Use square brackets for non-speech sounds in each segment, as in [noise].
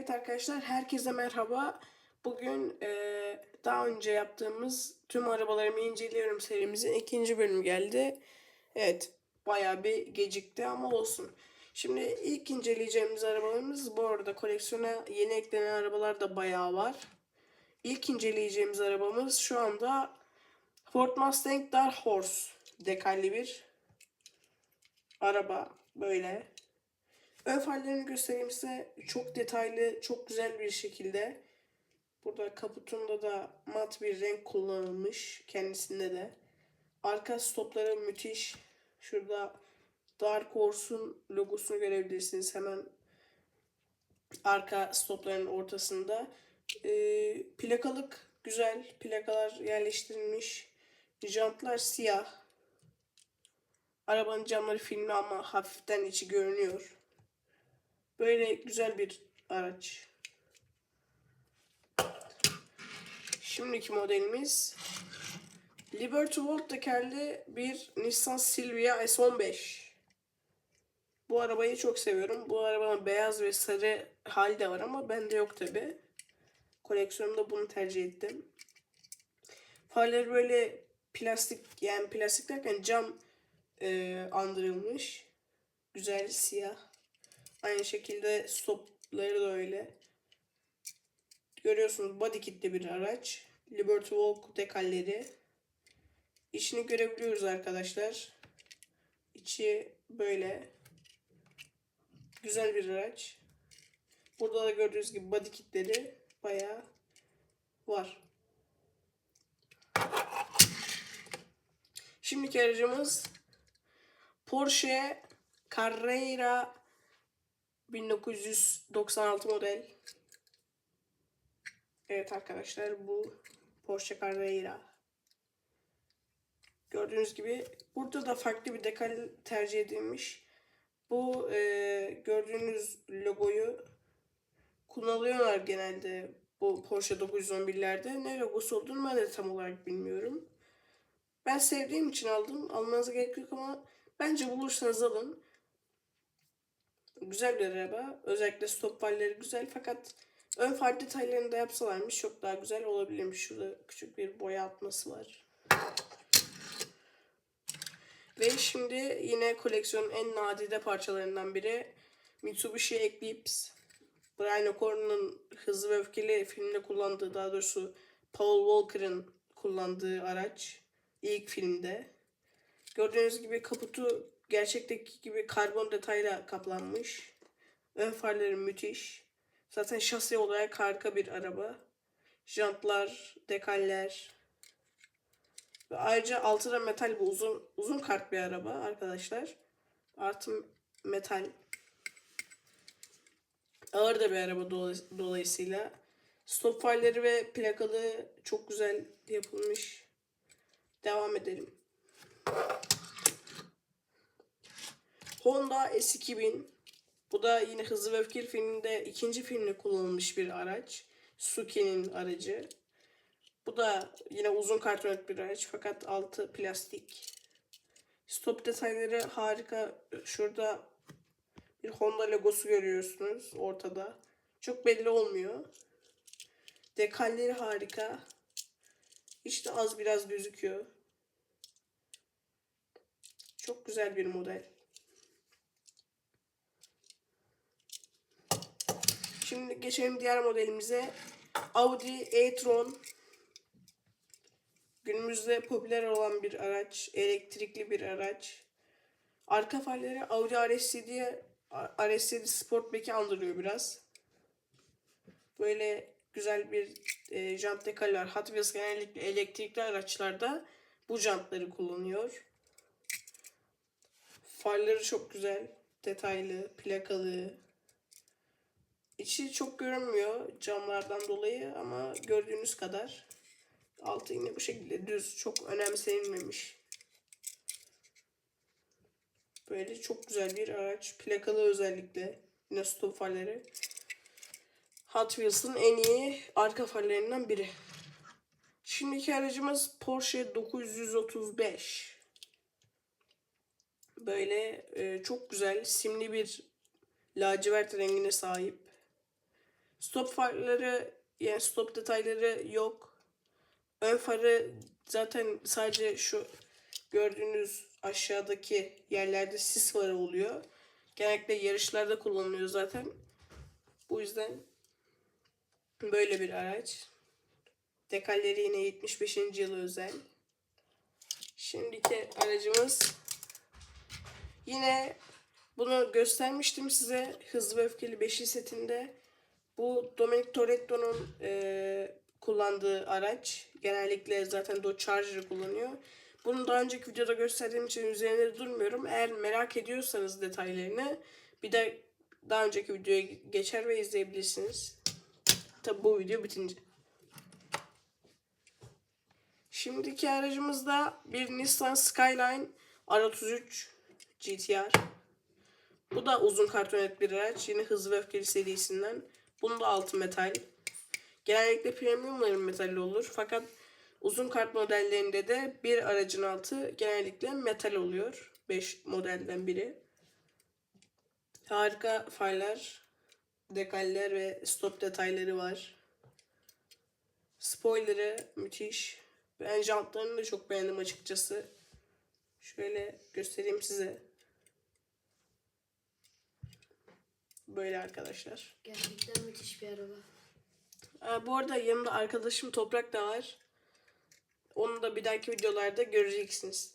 Evet arkadaşlar herkese merhaba. Bugün eee, daha önce yaptığımız tüm arabalarımı inceliyorum serimizin ikinci bölümü geldi. Evet bayağı bir gecikti ama olsun. Şimdi ilk inceleyeceğimiz arabalarımız bu arada koleksiyona yeni eklenen arabalar da bayağı var. İlk inceleyeceğimiz arabamız şu anda Ford Mustang Dark Horse dekalli bir araba böyle. Ön farlarını göstereyim size. Çok detaylı, çok güzel bir şekilde. Burada kaputunda da mat bir renk kullanılmış kendisinde de. Arka stopları müthiş. Şurada Dark Horse'un logosunu görebilirsiniz hemen arka stopların ortasında. Ee, plakalık güzel. Plakalar yerleştirilmiş. Jantlar siyah. Arabanın camları filmli ama hafiften içi görünüyor. Böyle güzel bir araç. Şimdiki modelimiz Liberty Volt tekerli bir Nissan Silvia S15. Bu arabayı çok seviyorum. Bu arabanın beyaz ve sarı hali de var ama bende yok tabi. Koleksiyonumda bunu tercih ettim. Farları böyle plastik yani plastik derken cam e, andırılmış. Güzel siyah. Aynı şekilde stopları da öyle. Görüyorsunuz body kitli bir araç. Liberty Walk dekalleri. İçini görebiliyoruz arkadaşlar. İçi böyle. Güzel bir araç. Burada da gördüğünüz gibi body kitleri bayağı var. Şimdiki aracımız Porsche Carrera 1996 model. Evet arkadaşlar bu Porsche Carrera. Gördüğünüz gibi burada da farklı bir dekal tercih edilmiş. Bu e, gördüğünüz logoyu kullanıyorlar genelde bu Porsche 911'lerde. Ne logosu olduğunu ben de tam olarak bilmiyorum. Ben sevdiğim için aldım. Almanıza gerek yok ama bence bulursanız alın. Güzel bir araba. Özellikle stop farları güzel fakat ön far detaylarını da yapsalarmış çok daha güzel olabilirmiş. Şurada küçük bir boya atması var. Ve şimdi yine koleksiyonun en nadide parçalarından biri Mitsubishi Eclipse. Brian O'Connor'ın Hızlı ve Öfkeli filmde kullandığı, daha doğrusu Paul Walker'ın kullandığı araç. ilk filmde. Gördüğünüz gibi kaputu gerçekteki gibi karbon detayla kaplanmış. Ön farları müthiş. Zaten şasi olarak harika bir araba. Jantlar, dekaller. Ve ayrıca altı da metal bu uzun uzun kart bir araba arkadaşlar. Artı metal. Ağır da bir araba dolay- dolayısıyla. Stop farları ve plakalı çok güzel yapılmış. Devam edelim. Honda S2000. Bu da yine Hızlı ve Öfkeli filminde ikinci filmde kullanılmış bir araç. Suki'nin aracı. Bu da yine uzun kartonet bir araç fakat altı plastik. Stop detayları harika. Şurada bir Honda logosu görüyorsunuz ortada. Çok belli olmuyor. Dekalleri harika. İşte az biraz gözüküyor. Çok güzel bir model. Şimdi geçelim diğer modelimize. Audi e-tron. Günümüzde popüler olan bir araç. Elektrikli bir araç. Arka farları Audi RS7'ye RS7 Sportback'i andırıyor biraz. Böyle güzel bir e, jant dekal var. Hot Wheels genellikle elektrikli araçlarda bu jantları kullanıyor. Farları çok güzel. Detaylı, plakalı. İçi çok görünmüyor camlardan dolayı ama gördüğünüz kadar. Altı yine bu şekilde düz. Çok önemsenilmemiş. Böyle çok güzel bir araç. Plakalı özellikle. Yine stop farları. Hot Wheels'ın en iyi arka farlarından biri. Şimdiki aracımız Porsche 935. Böyle e, çok güzel simli bir lacivert rengine sahip. Stop farları yani stop detayları yok. Ön farı zaten sadece şu gördüğünüz aşağıdaki yerlerde sis farı oluyor. Genellikle yarışlarda kullanılıyor zaten. Bu yüzden böyle bir araç. Dekalleri yine 75. yılı özel. Şimdiki aracımız yine bunu göstermiştim size Hızlı ve Öfkeli 5. setinde. Bu Dominic Toretto'nun eee, kullandığı araç. Genellikle zaten Dodge Charger'ı kullanıyor. Bunu daha önceki videoda gösterdiğim için üzerinde durmuyorum. Eğer merak ediyorsanız detaylarını bir de daha önceki videoya geçer ve izleyebilirsiniz. Tabi bu video bitince. Şimdiki aracımız da bir Nissan Skyline R33 GTR. Bu da uzun kartonet bir araç. Yine Hızlı ve Öfkeli serisinden. Bunun da altı metal. Genellikle premiumların metali olur. Fakat uzun kart modellerinde de bir aracın altı genellikle metal oluyor. 5 modelden biri. Harika farlar, dekaller ve stop detayları var. Spoiler'ı müthiş. Ben jantlarını da çok beğendim açıkçası. Şöyle göstereyim size. Böyle arkadaşlar. Gerçekten müthiş bir araba. Aa, bu arada yanımda arkadaşım Toprak da var. Onu da bir dahaki videolarda göreceksiniz.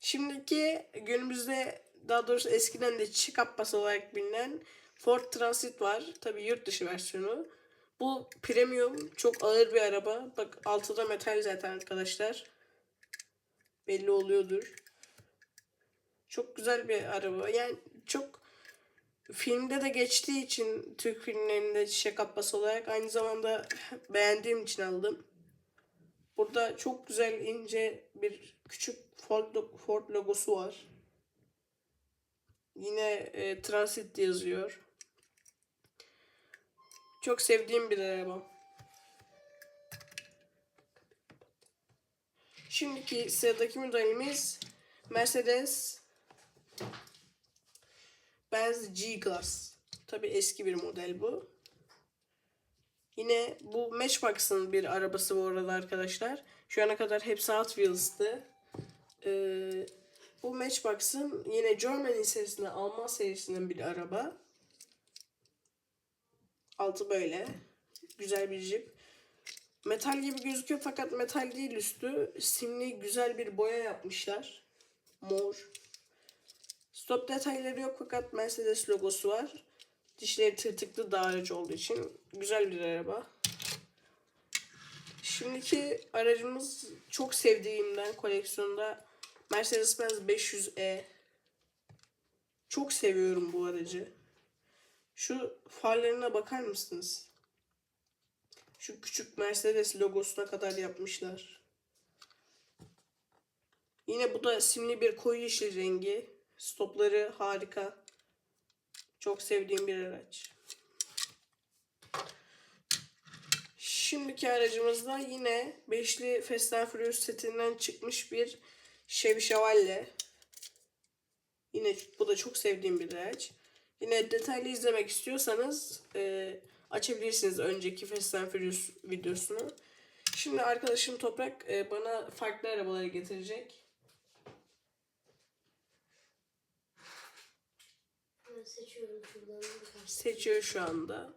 Şimdiki günümüzde daha doğrusu eskiden de Chick Abbas olarak bilinen Ford Transit var. Tabi yurt dışı versiyonu. Bu premium çok ağır bir araba. Bak altıda metal zaten arkadaşlar. Belli oluyordur. Çok güzel bir araba. Yani çok filmde de geçtiği için Türk filmlerinde Çiçek Abbas olarak aynı zamanda [laughs] beğendiğim için aldım. Burada çok güzel ince bir küçük Ford, Ford logosu var. Yine e, Transit yazıyor. Çok sevdiğim bir araba. Şimdiki sıradaki modelimiz Mercedes Benz G-Class. Tabi eski bir model bu. Yine bu Matchbox'ın bir arabası bu arada arkadaşlar. Şu ana kadar hepsi Hot Wheels'tı. Ee, bu Matchbox'ın yine Germany serisinde Alman serisinden bir araba. Altı böyle. Güzel bir jip. Metal gibi gözüküyor fakat metal değil üstü. Simli güzel bir boya yapmışlar. Mor. Stop detayları yok fakat Mercedes logosu var. Dişleri tırtıklı dağarcı olduğu için güzel bir araba. Şimdiki aracımız çok sevdiğimden koleksiyonda Mercedes-Benz 500E. Çok seviyorum bu aracı. Şu farlarına bakar mısınız? Şu küçük Mercedes logosuna kadar yapmışlar. Yine bu da simli bir koyu yeşil rengi. Stopları harika. Çok sevdiğim bir araç. Şimdiki aracımız da yine beşli Fast Furious setinden çıkmış bir Chevy Chevrolet. Yine bu da çok sevdiğim bir araç. Yine detaylı izlemek istiyorsanız e, açabilirsiniz önceki Fast Furious videosunu. Şimdi arkadaşım Toprak e, bana farklı arabaları getirecek. Seçiyorum şuradan birkaç. Seçiyor şu anda.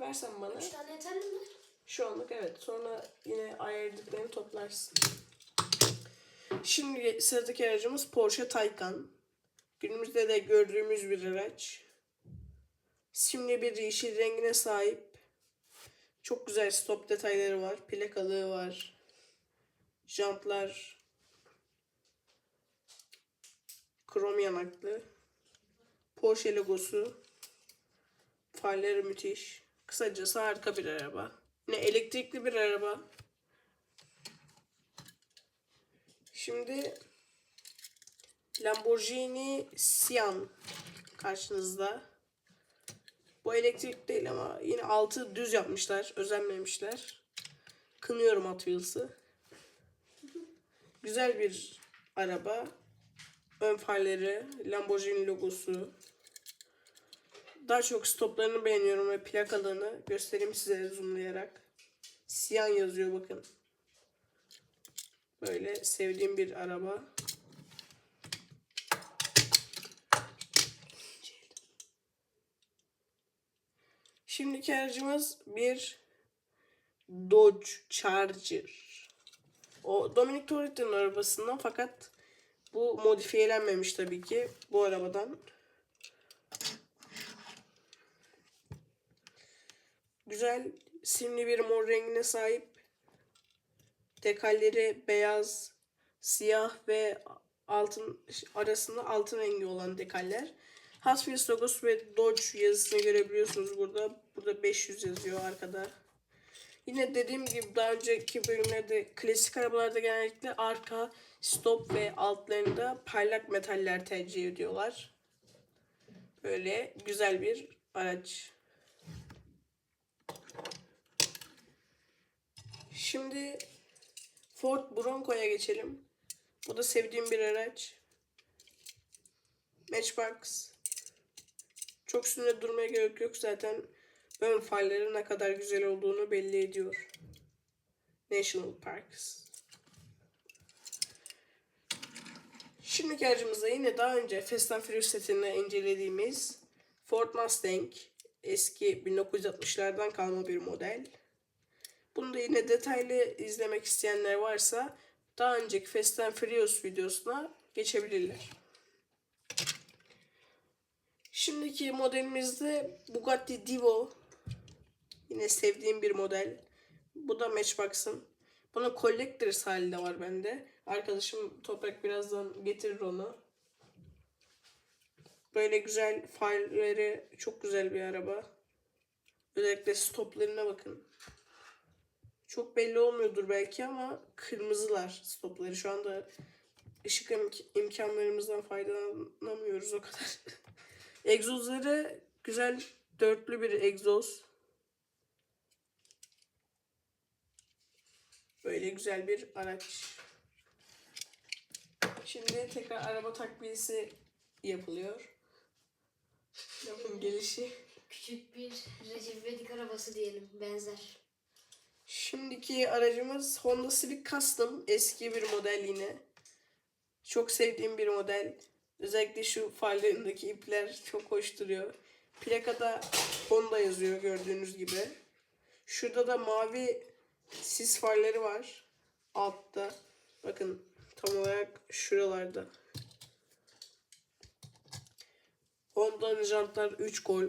Versen bana. Üç tane yeterli mi? Şu anlık evet. Sonra yine ayırdıklarını toplarsın. Şimdi sıradaki aracımız Porsche Taycan. Günümüzde de gördüğümüz bir araç. Simli bir yeşil rengine sahip. Çok güzel stop detayları var. Plakalığı var. Jantlar. Krom yanaklı. Porsche logosu. Farları müthiş. Kısacası harika bir araba. Yine elektrikli bir araba. Şimdi Lamborghini Sian karşınızda. Bu elektrik değil ama yine altı düz yapmışlar. Özenmemişler. Kınıyorum Hot Wheels'ı. Güzel bir araba. Ön farları, Lamborghini logosu. Daha çok stoplarını beğeniyorum ve plakalığını göstereyim size zoomlayarak. Siyan yazıyor bakın. Böyle sevdiğim bir araba. Şimdiki aracımız bir Dodge Charger. O Dominic Toretto'nun arabasından fakat bu modifiyelenmemiş tabii ki bu arabadan. Güzel simli bir mor rengine sahip. Dekalleri beyaz, siyah ve altın arasında altın rengi olan dekaller. Wheels logosu ve Dodge yazısını görebiliyorsunuz burada. Burada 500 yazıyor arkada. Yine dediğim gibi daha önceki bölümlerde klasik arabalarda genellikle arka, stop ve altlarında parlak metaller tercih ediyorlar. Böyle güzel bir araç. Şimdi Ford Bronco'ya geçelim. Bu da sevdiğim bir araç. Matchbox. Çok üstünde durmaya gerek yok zaten. Ön farları ne kadar güzel olduğunu belli ediyor. National Parks. Şimdiki aracımızda yine daha önce Fast and Furious setinde incelediğimiz Ford Mustang. Eski 1960'lardan kalma bir model. Bunu da yine detaylı izlemek isteyenler varsa daha önceki Fast and Furious videosuna geçebilirler. Şimdiki modelimizde Bugatti Divo. Yine sevdiğim bir model. Bu da Matchbox'ın. Bunun Collectors hali de var bende. Arkadaşım Toprak birazdan getirir onu. Böyle güzel farları çok güzel bir araba. Özellikle stoplarına bakın. Çok belli olmuyordur belki ama kırmızılar stopları. Şu anda ışık imk- imkanlarımızdan faydalanamıyoruz o kadar. [laughs] Egzozları güzel dörtlü bir egzoz. Böyle güzel bir araç. Şimdi tekrar araba takviyesi yapılıyor. Lafın gelişi. Küçük bir Recep İvedik arabası diyelim. Benzer. Şimdiki aracımız Honda Civic Custom. Eski bir model yine. Çok sevdiğim bir model. Özellikle şu farlarındaki ipler çok hoş duruyor. Plakada Honda yazıyor gördüğünüz gibi. Şurada da mavi sis farları var. Altta. Bakın tam olarak şuralarda. Honda'nın jantlar 3 kol.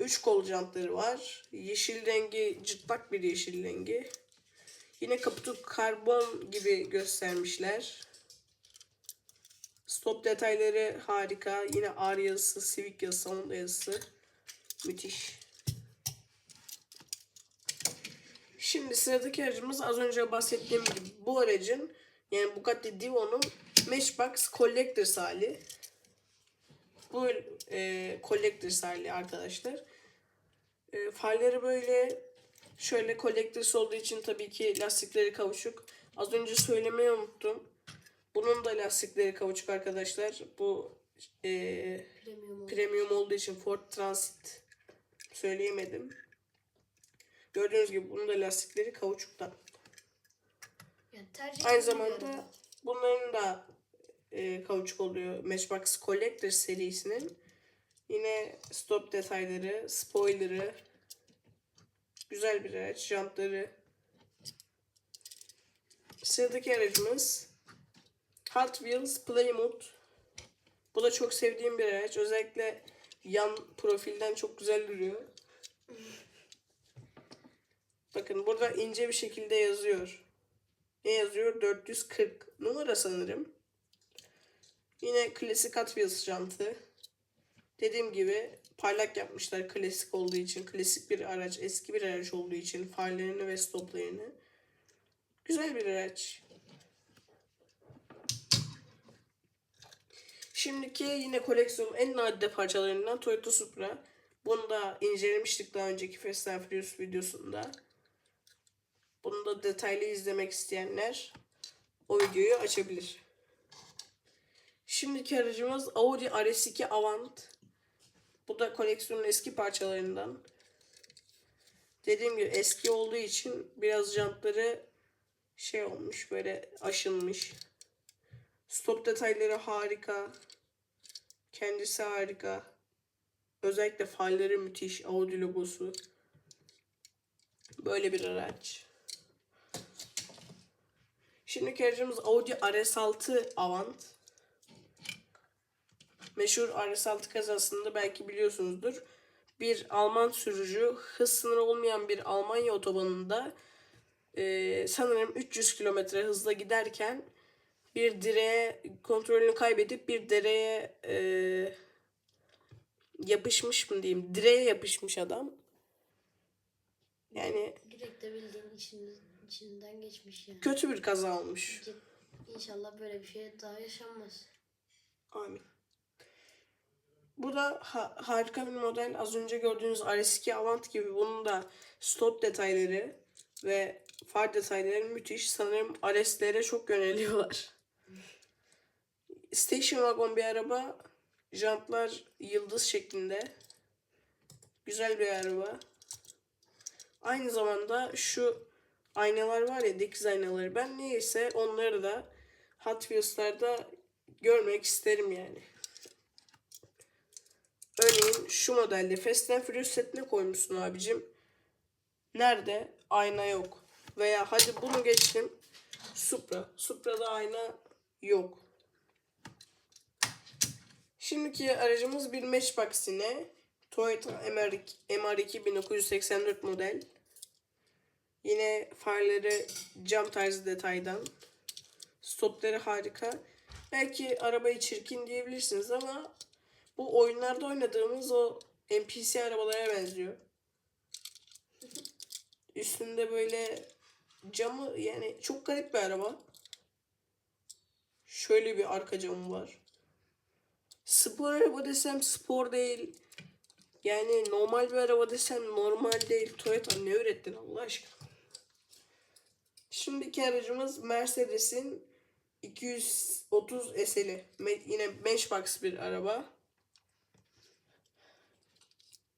3 kol jantları var. Yeşil rengi cıtlak bir yeşil rengi. Yine kaputu karbon gibi göstermişler. Stop detayları harika. Yine R yazısı, Civic yazısı, Honda yazısı. Müthiş. Şimdi sıradaki aracımız az önce bahsettiğim gibi bu aracın yani Bugatti Divo'nun Matchbox Collectors hali. Bu e, Collectors hali arkadaşlar. E, farları böyle şöyle Collectors olduğu için tabii ki lastikleri kavuşuk. Az önce söylemeyi unuttum. Bunun da lastikleri kavuşuk arkadaşlar. Bu e, Premium premium olduğu için Ford Transit söyleyemedim. Gördüğünüz gibi bunun da lastikleri kauçuktan. Yani Aynı zamanda bunların da e, kauçuk oluyor Matchbox Collector serisinin. Yine stop detayları, spoiler'ı, güzel bir araç, jantları. Sıradaki aracımız Hot Wheels Plymouth. Bu da çok sevdiğim bir araç. Özellikle yan profilden çok güzel duruyor. Bakın burada ince bir şekilde yazıyor. Ne yazıyor? 440 numara sanırım. Yine klasik Hot jantı. Dediğim gibi parlak yapmışlar klasik olduğu için. Klasik bir araç, eski bir araç olduğu için farlarını ve stoplarını. Güzel bir araç. Şimdiki yine koleksiyonun en nadide parçalarından Toyota Supra. Bunu da incelemiştik daha önceki Fast and Furious videosunda. Bunu da detaylı izlemek isteyenler o videoyu açabilir. Şimdiki aracımız Audi RS2 Avant. Bu da koleksiyonun eski parçalarından. Dediğim gibi eski olduğu için biraz jantları şey olmuş böyle aşınmış. Stop detayları harika. Kendisi harika. Özellikle farları müthiş. Audi logosu. Böyle bir araç. Şimdiki aracımız Audi RS6 Avant. Meşhur RS6 kazasında belki biliyorsunuzdur. Bir Alman sürücü hız sınırı olmayan bir Almanya otobanında eee, sanırım 300 kilometre hızla giderken bir direğe kontrolünü kaybedip bir direğe eee, yapışmış mı diyeyim direğe yapışmış adam. Yani Direkt de bildiğin için, içinden geçmiş yani. kötü bir kaza olmuş. İnşallah böyle bir şey daha yaşanmaz. Amin. Bu da ha- harika bir model. Az önce gördüğünüz RS2 Avant gibi bunun da stop detayları ve far detayları müthiş. Sanırım RS'lere çok yöneliyorlar. Station Wagon bir araba. Jantlar yıldız şeklinde. Güzel bir araba. Aynı zamanda şu aynalar var ya dikiz aynaları. Ben niyeyse onları da Hot Wheels'larda görmek isterim yani. Örneğin şu modelde Fast and Furious setine koymuşsun abicim. Nerede? Ayna yok. Veya hadi bunu geçtim. Supra. Supra'da ayna yok. Şimdiki aracımız bir Matchbox yine. Toyota MR2, MR2 1984 model. Yine farları cam tarzı detaydan. Stopları harika. Belki arabayı çirkin diyebilirsiniz ama bu oyunlarda oynadığımız o NPC arabalara benziyor. [laughs] Üstünde böyle camı yani çok garip bir araba. Şöyle bir arka camı var. Spor araba desem spor değil. Yani normal bir araba desem normal değil. Toyota ne ürettin Allah aşkına. Şimdiki aracımız Mercedes'in 230 SL'i. Yine Matchbox bir araba.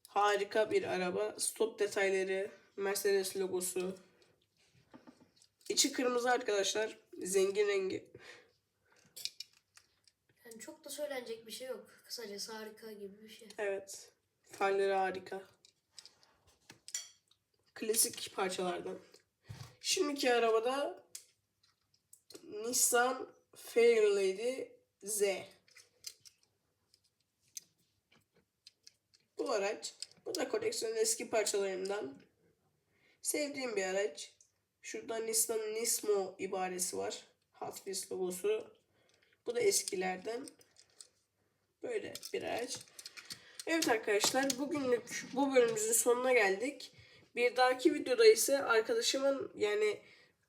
Harika bir araba. Stop detayları, Mercedes logosu. İçi kırmızı arkadaşlar. Zengin rengi. Yani çok da söylenecek bir şey yok. Kısacası harika gibi bir şey. Evet. Farları harika. Klasik parçalardan. Şimdiki arabada Nissan Fairlady Z. Bu araç, bu da koleksiyonun eski parçalarından. Sevdiğim bir araç. Şurada Nissan Nismo ibaresi var. Hot Wheels logosu. Bu da eskilerden. Böyle bir araç. Evet arkadaşlar bugünlük bu bölümümüzün sonuna geldik. Bir dahaki videoda ise arkadaşımın yani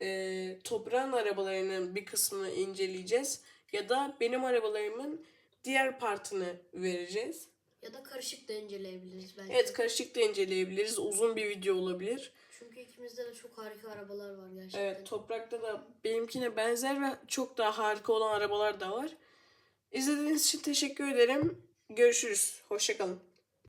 e, toprağın arabalarının bir kısmını inceleyeceğiz. Ya da benim arabalarımın diğer partını vereceğiz. Ya da karışık da inceleyebiliriz belki. Evet karışık da inceleyebiliriz. Uzun bir video olabilir. Çünkü ikimizde de çok harika arabalar var gerçekten. Evet toprakta da benimkine benzer ve çok daha harika olan arabalar da var. İzlediğiniz için teşekkür ederim. Görüşürüz. Hoşçakalın.